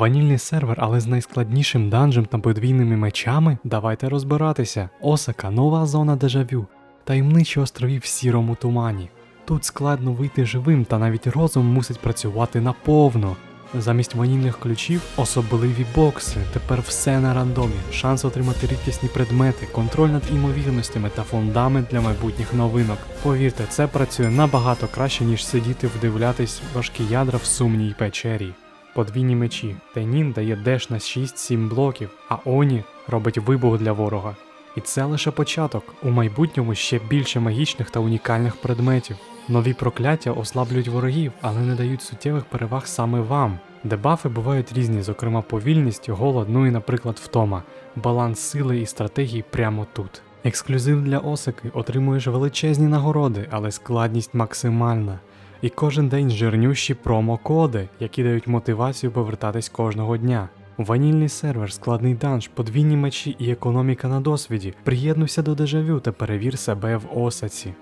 Ванільний сервер, але з найскладнішим данжем та подвійними мечами? Давайте розбиратися. Осака, нова зона дежавю, таємничі острови в сірому тумані. Тут складно вийти живим, та навіть розум мусить працювати наповно. Замість ванільних ключів особливі бокси. Тепер все на рандомі. Шанс отримати рідкісні предмети, контроль над імовірностями та фундамент для майбутніх новинок. Повірте, це працює набагато краще, ніж сидіти вдивлятись важкі ядра в сумній печері. Подвійні мечі. Тенін дає деш на 6-7 блоків, а Оні робить вибух для ворога. І це лише початок. У майбутньому ще більше магічних та унікальних предметів. Нові прокляття ослаблюють ворогів, але не дають суттєвих переваг саме вам. Дебафи бувають різні, зокрема повільність, голод, ну і, наприклад, втома. Баланс сили і стратегії прямо тут. Ексклюзив для осики отримуєш величезні нагороди, але складність максимальна. І кожен день жирнющі промокоди, які дають мотивацію повертатись кожного дня. Ванільний сервер, складний данж, подвійні мечі і економіка на досвіді. Приєднуйся до дежавю та перевір себе в осаці.